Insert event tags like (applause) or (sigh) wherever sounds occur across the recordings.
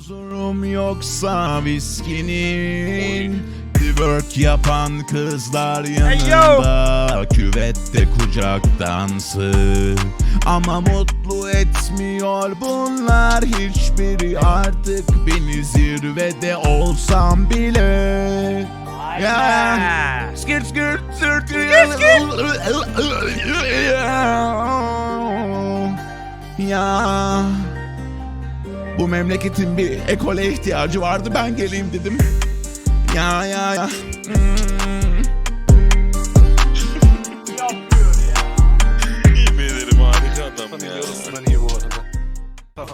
Huzurum yoksa viskinin. Twerk yapan kızlar yanında Küvette kucak dansı Ama mutlu etmiyor bunlar Hiçbiri. Artık beni zirvede olsam bile. Ya. Skirt skirt skirt Ya Bu memleketin bir ekole ihtiyacı vardı ben geleyim dedim Ya ya ya Hmm. Yemin ederim harika adam ya.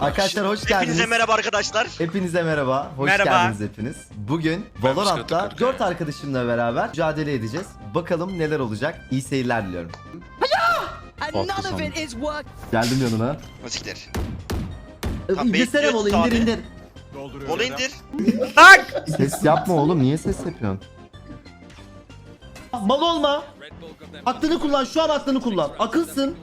Arkadaşlar hoş geldiniz. Hepinize merhaba arkadaşlar. Hepinize merhaba. Hoş Merhaba. geldiniz hepiniz. Bugün Valorant'ta çıkarttık 4 arkadaşımla beraber mücadele edeceğiz. Bakalım neler olacak. İyi seyirler diliyorum. None of it is work. Geldim yanına. Musikler. Ee, Tamam, İndirsene bekliyoruz indir abi. indir. Bolu indir. Tak! Ses yapma oğlum niye ses yapıyorsun? Mal olma. Aklını kullan şu an aklını kullan. Akılsın.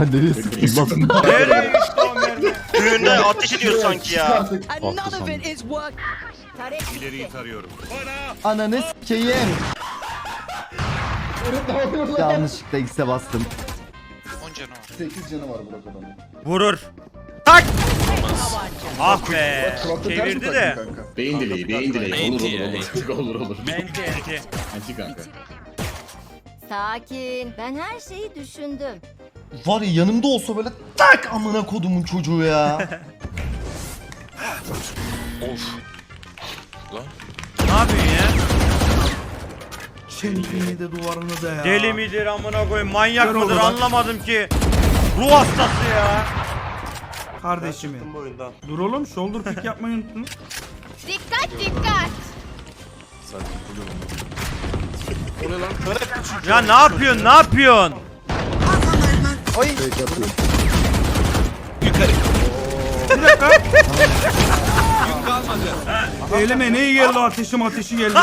Ben nereye (laughs) sıkayım lan? Mermi? Düğünde ateş ediyor sanki ya. And none of it is work. Ananı s**eyim. Yanlışlıkla X'e bastım. Vurur. Tak! Ah be. Çevirdi de. Beyin dileği, beyin dileği. Olur olur (laughs) olur. olur olur. Enti enti. Anti kanka. Sakin. Ben her şeyi düşündüm. Var ya yanımda olsa böyle tak amına kodumun çocuğu ya. (laughs) Ne yapıyorsun ya? Çenteyi de duvarını da ya Deli midir amına koyayım manyak mıdır anlamadım ki. Ruh hastası ya. Kardeşimi. Dur oğlum shoulder pick yapmayı unuttun. Dikkat dikkat. Ya ne yapıyorsun ne yapıyorsun? Elime neyi geldi ateşim ateşi geldi.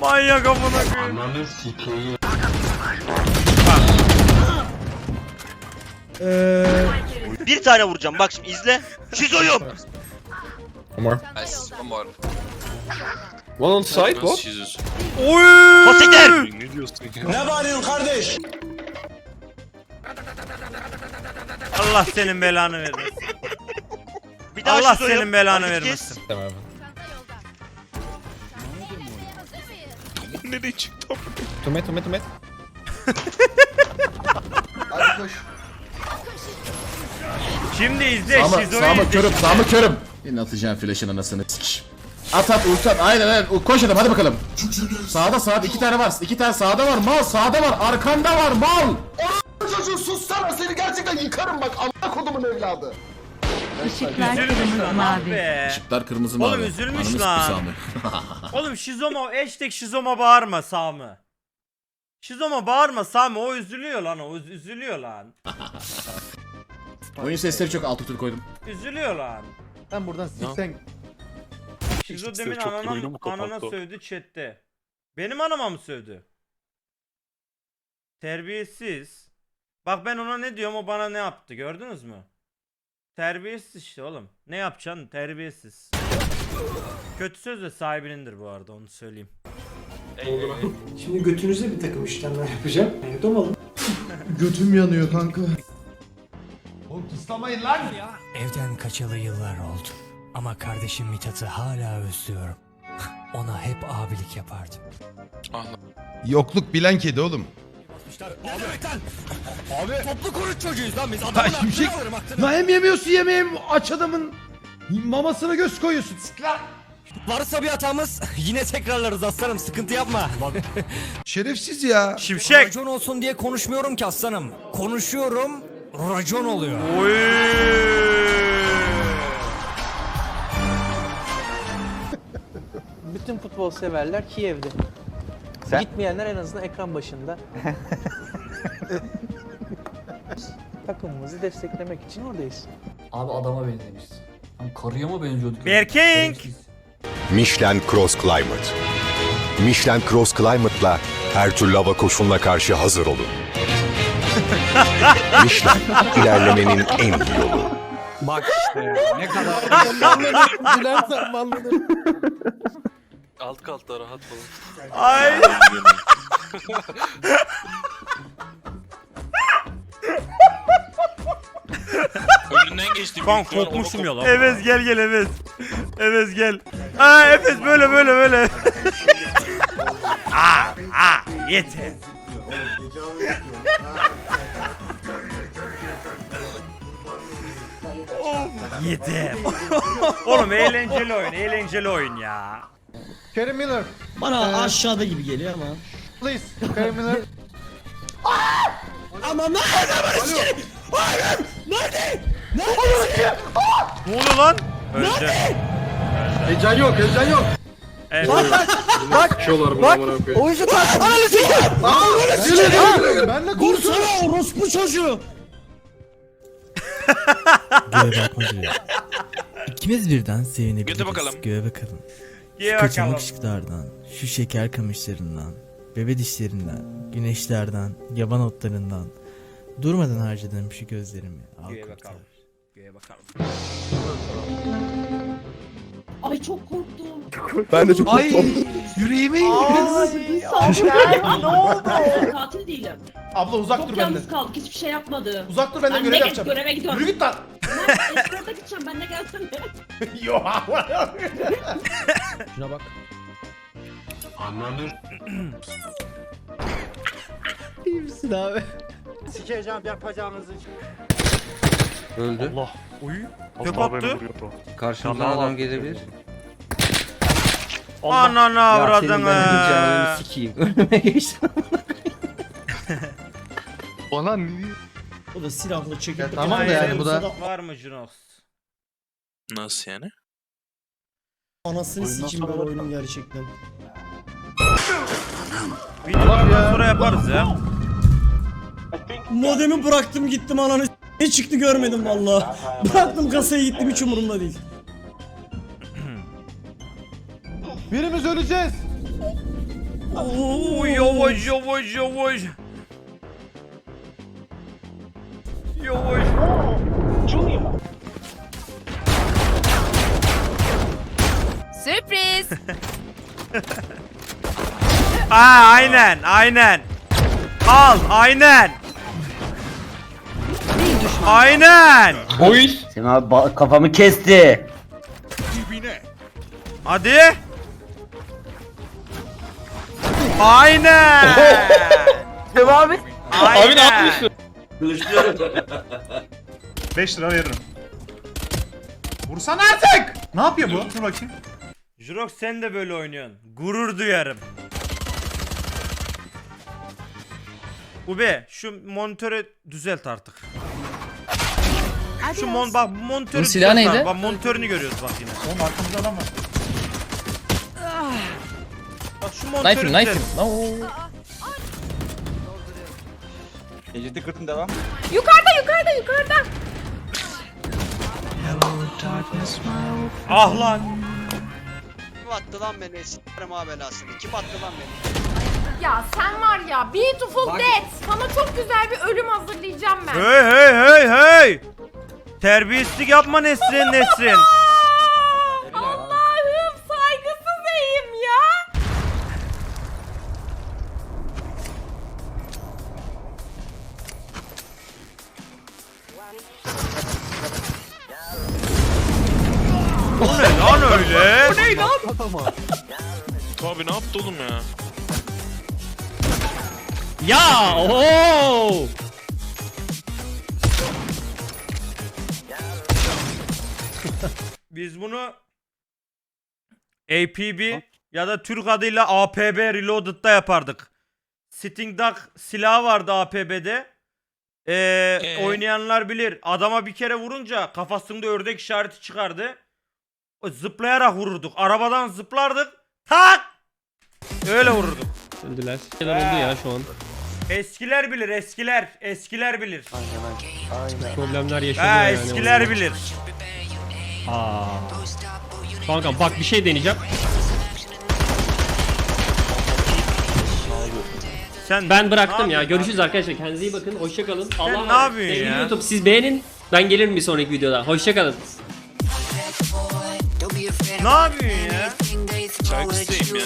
Manyak amına koyayım. Bir tane vuracağım bak şimdi izle. Şizoyum. One on side what? Oy! Musikler. Ne diyorsun ya? Allah senin belanı vermesin. Bir daha Allah şizoyum. senin belanı kez. vermesin. Nereye çıktı? Şimdi izle Sağma, şizoyu sağma izle. körüm, sağma körüm. Yine atacağım flash'ın anasını sikiş. At at ulti aynen aynen koş adam hadi bakalım. Sağda sağda iki tane var. iki tane sağda var mal sağda var arkanda var mal. Çocuğu sussana seni gerçekten yıkarım bak amına kodumun evladı. Üzülmüş lan ah be. Işıklar kırmızı Oğlum mavi. üzülmüş Ananı lan. (laughs) Oğlum şizoma hashtag şizoma bağırma Sami. Şizoma bağırma Sami o üzülüyor lan o üz- üzülüyor lan. (laughs) Oyun sesleri çok alt tutul koydum. Üzülüyor lan. Ben buradan siksen Şizo demin çok anana, oyunu mu kapattı anana o? sövdü chatte. Benim anama mı sövdü? Terbiyesiz. Bak ben ona ne diyorum o bana ne yaptı gördünüz mü? Terbiyesiz işte oğlum. Ne yapacaksın terbiyesiz. Kötü söz de sahibinindir bu arada onu söyleyeyim. Şimdi götünüze bir takım işlemler yapacağım. Evde olun. (laughs) götüm yanıyor kanka. Evden kaçalı yıllar oldu. Ama kardeşim Mithat'ı hala özlüyorum. Ona hep abilik yapardım. Yokluk bilen kedi oğlum Toplu koruç çocuğuyuz lan biz. Ha şimşek La hem yemiyorsun yemeğim aç adamın Mamasına göz koyuyorsun Sikla Varsa bir hatamız yine tekrarlarız aslanım sıkıntı yapma. (laughs) Şerefsiz ya Şimşek. Racon olsun diye konuşmuyorum ki aslanım. Konuşuyorum racon oluyor. Oy. Bütün futbol severler Kiev'de. Gitmeyenler en azından ekran başında. (laughs) Takımımızı desteklemek için oradayız. Abi adama benzemişsin. Hani karıya mı benziyorduk? Berking. Michelin Cross Climate. Michelin Cross Climate'la her türlü hava koşuluna karşı hazır olun. (laughs) Michelin, ilerlemenin en iyi yolu. Bak işte ne kadar (laughs) Alt kaltta rahat olun. Ay. Önünden geçti. Kan kokmuşum ya lan. Evet gel gel evet. Evet gel. Aa Efes böyle böyle böyle. aa aa yeter. Yeter. Oğlum eğlenceli oyun, eğlenceli oyun ya. Bana aşağıda gibi geliyor ama. (laughs) Ne oluyor lan? Öldü. Heyecan yok heyecan yok. Evet. Oyuncu tak. Ananı sikeyim. Ben de Vursana orospu çocuğu. Göğe bakmadı İkimiz birden sevinebiliriz. Göte bakalım. Göğe bakalım. Giye Kaçamak bakalım. ışıklardan, şu şeker kamışlarından, bebe dişlerinden, güneşlerden, yaban otlarından, durmadan harcadığım şu gözlerimi al Giye kurtar. bakalım. Bakalım. Ay çok korktum. Ben de çok Ay yüreğime indi. ne oldu? Katil değilim. Abla uzak Çok yalnız kaldık. Hiçbir şey yapmadım. Uzak dur Ben de git göreve gidiyorum. git lan. Ben Eskort'a gideceğim. Ben de gelsene. (laughs) Yok. Şuna bak. Sikeceğim yapacağınızı. öldü. Uy. Tek attı. Karşımdan adam gelebilir. Ananı avradını. sikeyim. (laughs) Önüme geçti. O da silahla çekip. tamam da yani bu da- Var mı Junos? Nasıl yani? Anasını sikeyim ben oyunun gerçekten. Videolardan sonra yaparız ya. Modemi bıraktım gittim ananı s- ne çıktı görmedim valla. (laughs) Bıraktım kasaya gittim hiç umurumda değil. (clears throat) Birimiz öleceğiz. Oo, yavaş yavaş yavaş. Yavaş. Sürpriz. (laughs) Aa aynen aynen. Al aynen. Aynen. Sen abi kafamı kesti. Hadi. Aynen. Devam et. Abi ne yapıyorsun? 5 lira veririm. Vursana artık. Ne yapıyor bu? Dur bakayım. Jurok sen de böyle oynuyorsun. Gurur duyarım. Ube şu monitörü düzelt artık. Şu mon bak monitörü Bu silah düzelt neydi? Bak monitörünü görüyoruz bak yine. Oğlum arkamızda adam var. Bak şu monitörü düzelt. yukarıda yukarıda yukarıda. Ah lan. Kim attı lan beni? S**erim ha belasını. Kim attı lan beni? Ya sen var ya beautiful death. Sana çok güzel bir ölüm hazırlayacağım ben. Hey hey hey hey. Terbiyesizlik yapma Nesrin Nesrin. Abi ne yaptı oğlum ya? Ya ooo. (laughs) Biz bunu APB ya da Türk adıyla APB Reloaded'da yapardık. Sitting Duck silahı vardı APB'de. Ee, Ee? oynayanlar bilir. Adama bir kere vurunca kafasında ördek işareti çıkardı. Zıplayarak vururduk. Arabadan zıplardık. Tak! Öyle vururduk. Öldüler. Şeyler oldu ya şu an. Eskiler bilir, eskiler. Eskiler bilir. Problemler Ha, eskiler bilir. Aa. Kanka bak bir şey deneyeceğim. Sen Ben bıraktım ne ya. yapıyorsun Görüşürüz arkadaşlar. Kendinize iyi bakın. Hoşçakalın. Sen Allah ne yapıyorsun ya? YouTube siz beğenin. Ben gelirim bir sonraki videoda. Hoşçakalın. Ne yapıyorsun ya? Şarkı isteyeyim ya.